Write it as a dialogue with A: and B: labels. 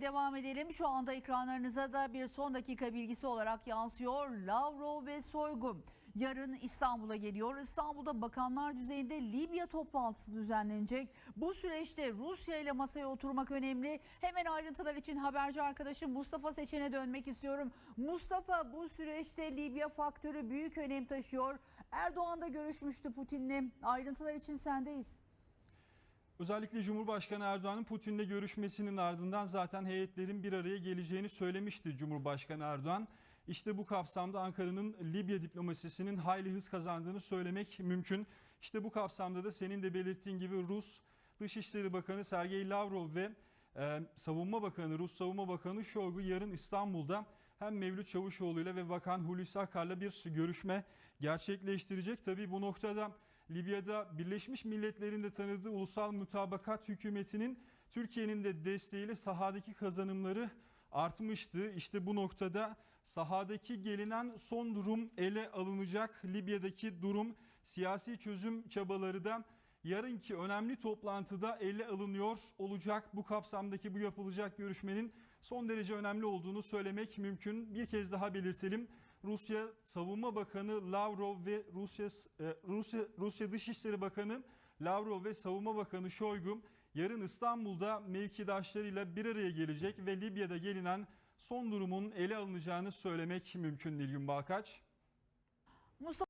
A: Devam edelim. Şu anda ekranlarınıza da bir son dakika bilgisi olarak yansıyor. Lavrov ve Soygu yarın İstanbul'a geliyor. İstanbul'da bakanlar düzeyinde Libya toplantısı düzenlenecek. Bu süreçte Rusya ile masaya oturmak önemli. Hemen ayrıntılar için haberci arkadaşım Mustafa Seçen'e dönmek istiyorum. Mustafa bu süreçte Libya faktörü büyük önem taşıyor. Erdoğan da görüşmüştü Putin'le. Ayrıntılar için sendeyiz.
B: Özellikle Cumhurbaşkanı Erdoğan'ın Putin'le görüşmesinin ardından zaten heyetlerin bir araya geleceğini söylemişti Cumhurbaşkanı Erdoğan. İşte bu kapsamda Ankara'nın Libya diplomasisinin hayli hız kazandığını söylemek mümkün. İşte bu kapsamda da senin de belirttiğin gibi Rus Dışişleri Bakanı Sergey Lavrov ve e, Savunma Bakanı, Rus Savunma Bakanı Şoygu yarın İstanbul'da hem Mevlüt Çavuşoğlu ile ve Bakan Hulusi Akar'la bir görüşme gerçekleştirecek. Tabii bu noktada Libya'da Birleşmiş Milletler'in de tanıdığı ulusal mutabakat hükümetinin Türkiye'nin de desteğiyle sahadaki kazanımları artmıştı. İşte bu noktada sahadaki gelinen son durum ele alınacak. Libya'daki durum siyasi çözüm çabaları da yarınki önemli toplantıda ele alınıyor olacak. Bu kapsamdaki bu yapılacak görüşmenin son derece önemli olduğunu söylemek mümkün. Bir kez daha belirtelim. Rusya Savunma Bakanı Lavrov ve Rusya e, Rusya Rusya Dışişleri Bakanı Lavrov ve Savunma Bakanı Şoygu yarın İstanbul'da mevkidaşlarıyla bir araya gelecek ve Libya'da gelinen son durumun ele alınacağını söylemek mümkün Nilgün Balkaç.
A: Mustafa